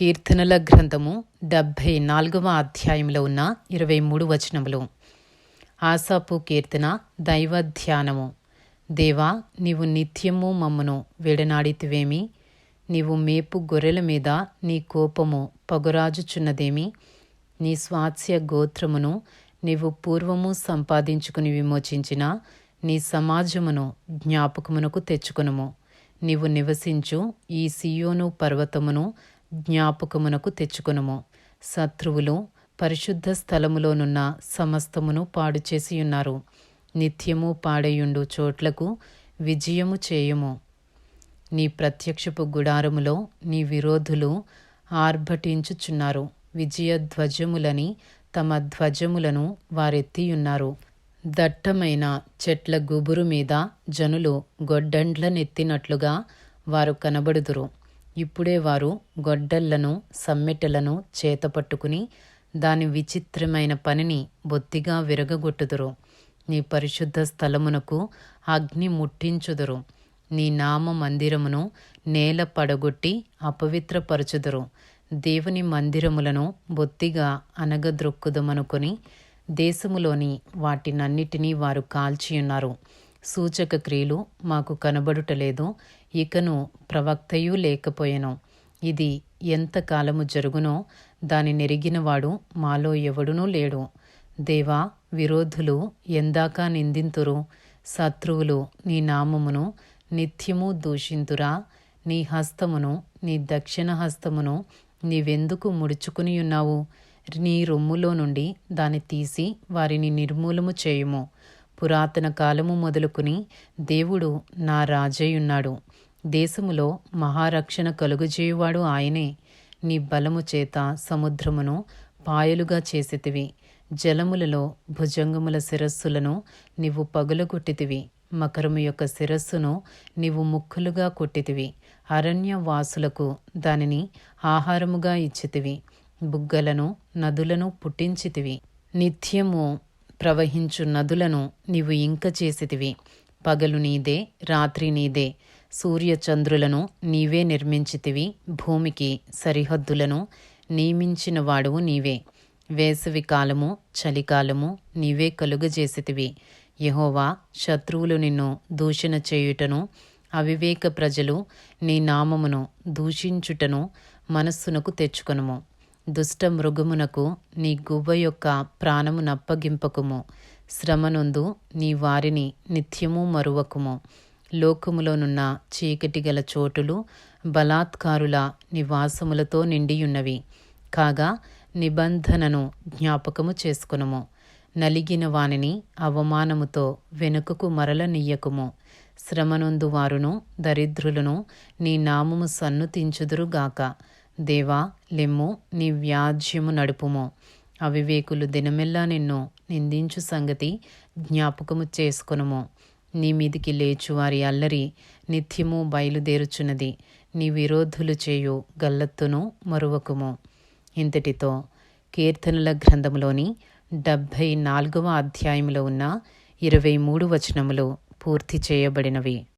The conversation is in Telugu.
కీర్తనల గ్రంథము డెబ్భై నాలుగవ అధ్యాయంలో ఉన్న ఇరవై మూడు వచనములు. ఆసాపు కీర్తన దైవ ధ్యానము. దేవా నీవు నిత్యము మమ్మను విడనాడితివేమి? నీవు మేపు గొర్రెల మీద నీ కోపము పగురాజుచున్నదేమి? నీ స్వాస్య గోత్రమును నీవు పూర్వము సంపాదించుకుని విమోచించిన నీ సమాజమును జ్ఞాపకమునకు తెచ్చుకొనుము. నీవు నివసించు ఈ సియోను పర్వతమును జ్ఞాపకమునకు తెచ్చుకొనుము. శత్రువులు పరిశుద్ధ స్థలములోనున్న సమస్తమును పాడు చేసియున్నారు నిత్యము పాడేయుండు చోట్లకు విజయము చేయుము. నీ ప్రత్యక్షపు గుడారములో నీ విరోధులు ఆర్భటించుచున్నారు. విజయ ధ్వజములని తమ ధ్వజములను వారెత్తియున్నారు. దట్టమైన చెట్ల గుబురు మీద జనులు గొడ్డండ్లనెత్తినట్లుగా వారు కనబడుదురు. ఇప్పుడే వారు గొడ్డళ్ళను సమ్మెటలను చేతపట్టుకుని దాని విచిత్రమైన పనిని బొత్తిగా విరగగొట్టుదురు. నీ పరిశుద్ధ స్థలమునకు అగ్ని ముట్టించుదురు. నీ నామ మందిరమును నేల పడగొట్టి అపవిత్రపరచుదురు. దేవుని మందిరములను బొత్తిగా అనగద్రొక్కుదమనుకొని దేశములోని వాటినన్నిటినీ వారు కాల్చియున్నారు. సూచక క్రియలు మాకు కనబడుటలేదు ఇకను ప్రవక్తయు లేకపోయెను. ఇది ఎంతకాలము జరుగునో దాని నెరిగినవాడు మాలో ఎవడునూ లేడు. దేవా విరోధులు ఎందాక నిందింతురు. శత్రువులు నీ నామమును నిత్యము దూషింతురా. నీ హస్తమును నీ దక్షిణ హస్తమును నీవెందుకు ముడుచుకుని ఉన్నావు? నీ రొమ్ములో నుండి దాన్ని తీసి వారిని నిర్మూలము చేయుము. పురాతన కాలము మొదలుకుని దేవుడు నా రాజయ్యున్నాడు. దేశములో మహారక్షణ కలుగుజేయువాడు ఆయనే. నీ బలము చేత సముద్రమును పాయలుగా చేసితివి. జలములలో భుజంగముల శిరస్సులను నీవు పగులగొట్టితివి. మకరము యొక్క శిరస్సును నీవు ముక్కులుగా కొట్టితివి. అరణ్య వాసులకు దానిని ఆహారముగా ఇచ్చితివి. బుగ్గలను నదులను పుట్టించితివి. నిత్యము ప్రవహించు నదులను నీవు ఇంక చేసితివి. పగలు నీదే రాత్రి నీదే. సూర్యచంద్రులను నీవే నిర్మించితివి. భూమికి సరిహద్దులను నియమించిన వాడువు నీవే. వేసవి కాలము చలికాలము నీవే కలుగజేసితివి. యహోవా శత్రువులు నిన్ను దూషణ చేయుటను అవివేక ప్రజలు నీ నామమును దూషించుటను మనస్సునకు తెచ్చుకొనుము. దుష్ట మృగమునకు నీ గువ్వ యొక్క ప్రాణము నప్పగింపకుము. శ్రమనందు నీ వారిని నిత్యము మరువకుము. లోకములోనున్న చీకటి గల చోటులు బలాత్కారుల నివాసములతో నిండియున్నవి. కాగా నిబంధనను జ్ఞాపకము చేసుకునుము. నలిగిన వానిని అవమానముతో వెనుకకు మరల నీయకుము. శ్రమనొందు వారును దరిద్రులను నీ నామము సన్నుతించుదురుగాక. దేవా లెమ్ము నీ వ్యాజ్యము నడుపుము. అవివేకులు దినమెల్లా నిన్ను నిందించు సంగతి జ్ఞాపకము చేసుకునుము. నీ మీదికి లేచు వారి అల్లరి నిత్యము బయలుదేరుచున్నది. నీ విరోధులు చేయు గల్లత్తును మరువకుము. ఇంతటితో కీర్తనల గ్రంథములోని డెబ్భై నాలుగవ అధ్యాయంలో ఉన్న ఇరవై మూడు వచనములు పూర్తి చేయబడినవి.